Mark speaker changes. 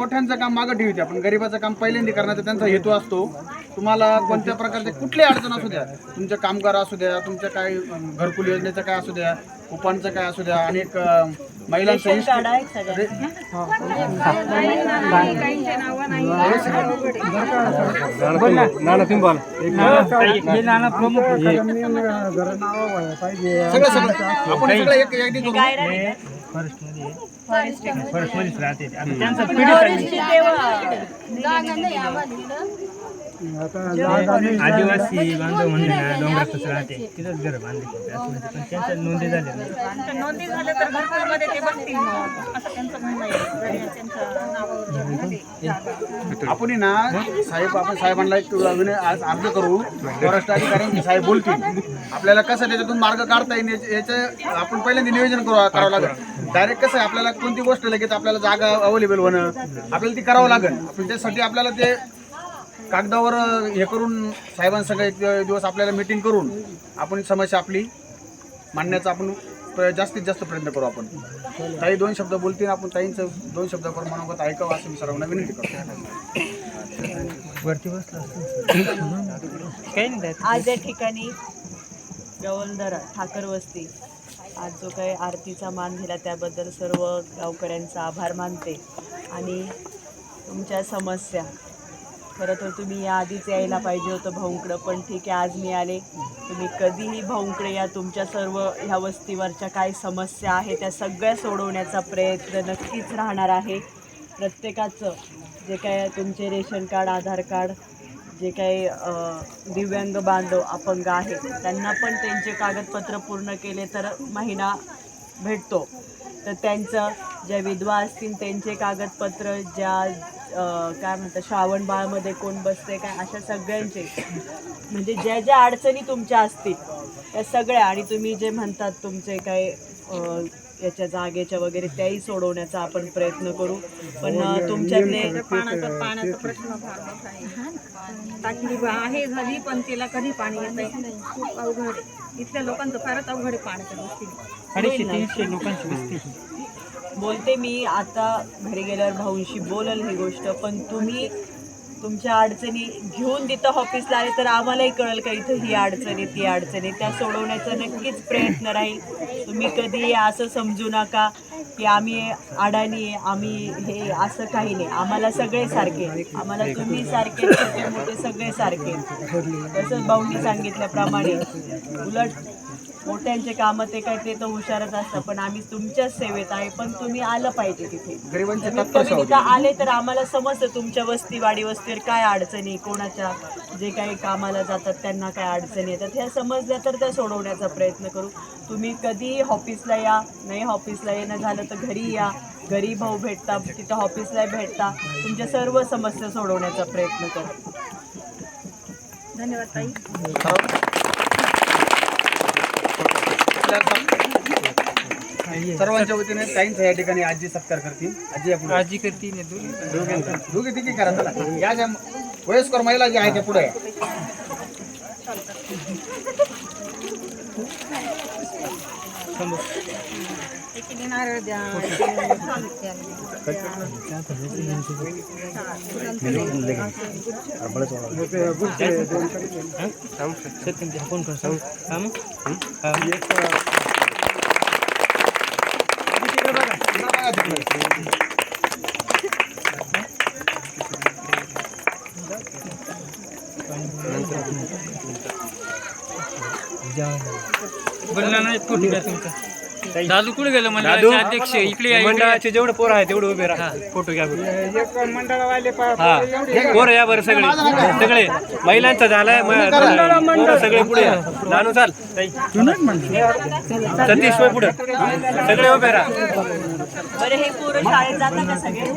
Speaker 1: मोठ्यांचं काम मागं ठेवते आपण गरीबाचं काम पहिल्यांदा करण्याचा त्यांचा हेतू असतो तुम्हाला कोणत्या प्रकारचे कुठली अडचण असू द्या तुमचे कामगार असू द्या तुमच्या काय घरकुल योजनेचं काय असू द्या कुपांचं काय असू द्या अनेक महिलांचं
Speaker 2: सगळं
Speaker 1: रे- सगळं सगळं आपण सगळं एक एक करू
Speaker 2: काय राहिले
Speaker 3: आदिवासी बांधव म्हणले ना डोंगरातच राहते. तिथंच घर बांधले म्हणजे पण त्यांच्या नोंदी झाल्या.
Speaker 2: नोंदी झाल्या तर घरकुलमध्ये ते बसतील मग. असं त्यांचं म्हणणं आहे. त्यांचं नाव
Speaker 1: आपण ना साहेब आपण साहेबांना एक विनय आज अर्ज करू. फॉरेस्ट अधिकाऱ्यांची साहेब बोलतील. आपल्याला कसं त्याच्यातून मार्ग काढता येईल याचे- याचं आपण पहिल्यांदा नियोजन करू करावं लागेल. डायरेक्ट कसं आहे आपल्याला कोणती गोष्ट लगेच आपल्याला जागा अवेलेबल होणं आपल्याला ती करावं लागेल. आपण त्यासाठी आपल्याला ते कागदावर हे करून साहेबांसंग एक दिवस आपल्याला मिटिंग करून आपण समस्या आपली मांडण्याचा आपण जास्तीत जास्त प्रयत्न करू आपण. ताई दोन शब्द बोलतील आपण ताईंचं दोन शब्द प्रमाणात ऐकावं असं मी सर्वांना विनंती करतो.
Speaker 3: वरती बसला.
Speaker 2: आज या ठिकाणी गवंदर ठाकर वस्ती. आज जो काही आरतीचा मान दिला त्याबद्दल सर्व गावकऱ्यांचा आभार मानते. आणि तुमच्या समस्या खरं तर तुम्ही याआधीच यायला पाहिजे होतं भाऊंकडं पण ठीक आहे आज मी आले. तुम्ही कधीही भाऊंकडे या तुमच्या सर्व ह्या वस्तीवरच्या काय समस्या आहे त्या सगळ्या सोडवण्याचा प्रयत्न नक्कीच राहणार आहे. प्रत्येकाचं जे काय तुमचे रेशन कार्ड आधार कार्ड जे काही दिव्यांग बांधव अपंग आहेत त्यांना पण त्यांचे कागदपत्र पूर्ण केले तर महिना भेटतो. तर त्यांचं ज्या विधवा असतील त्यांचे कागदपत्र ज्या काय म्हणतात श्रावण बाळमध्ये कोण बसते काय अशा सगळ्यांचे. म्हणजे ज्या ज्या अडचणी तुमच्या असतील त्या सगळ्या. आणि तुम्ही जे म्हणतात तुमचे काय याच्या जागेच्या वगैरे त्याही सोडवण्याचा आपण प्रयत्न करू. पण अ, तुमच्यातले
Speaker 4: पाण्याचा पाण्याचा प्रश्न फार मोठा आहे. टाकली आहे झाली पण तिला कधी पाणी येत आहे खूप अवघड आहे. इथल्या लोकांचं फारच अवघड आहे पाण्याच्या
Speaker 3: अडीचशे तीनशे लोकांची
Speaker 2: बोलते मी आता घरी गेल्यावर भाऊंशी बोलल ही गोष्ट पण तुम्ही तुमच्या अडचणी घेऊन तिथं ऑफिसला आले तर आम्हालाही कळेल का इथं ही अडचणी ती अडचणी त्या सोडवण्याचा नक्कीच प्रयत्न राहील. तुम्ही कधी असं समजू नका. की आम्ही अडाणी आहे आम्ही हे असं काही नाही. आम्हाला सगळे सारखे आम्हाला तुम्ही सारखे छोटे मोठे सगळे सारखे तसंच भाऊंनी सांगितल्याप्रमाणे उलट मोठ्यांचे कामं ते काय ते तर हुशारच असतं पण आम्ही तुमच्याच सेवेत आहे पण तुम्ही आलं पाहिजे तिथे. कमी तिथं आले तर आम्हाला समजतं तुमच्या वस्ती वाडी वस्तीवर काय अडचणी कोणाच्या जे काही कामाला जातात त्यांना काय अडचणी येतात ह्या समजल्या तर त्या सोडवण्याचा प्रयत्न करू. तुम्ही कधी ऑफिसला या नाही ऑफिसला येणं झालं तर घरी या. घरी भाऊ भेटता तिथं ऑफिसला भेटता. तुमच्या सर्व समस्या सोडवण्याचा प्रयत्न करू.
Speaker 4: धन्यवाद ताई.
Speaker 1: सर्वांच्या वतीने ताईंचा या ठिकाणी आजी सत्कार करतील. आजी आपण
Speaker 3: आजी करती नाही दोन्ही
Speaker 1: दोघे दोघे तिघे करा चला. या ज्या वयस्कर महिला ज्या आहेत त्या पुढे
Speaker 4: नारळ द्या
Speaker 3: फोन कर सांग हा मग? हा. बोलला नाही तुमचा. दादू कुठे गेलं मंडळाचे अध्यक्ष इकडे या, मंडळाचे जेवढे पोरं आहे तेवढे उभे राहा. फोटो घ्या हा. पोरं या बरं सगळे. सगळे. महिलांचा झालाय म- पोरं सगळे पुढे या. नानू चाल. सतीश वय पुढे. सगळे उभे राहा.
Speaker 2: बरं हे पोरं शाळेत जातात का सगळे?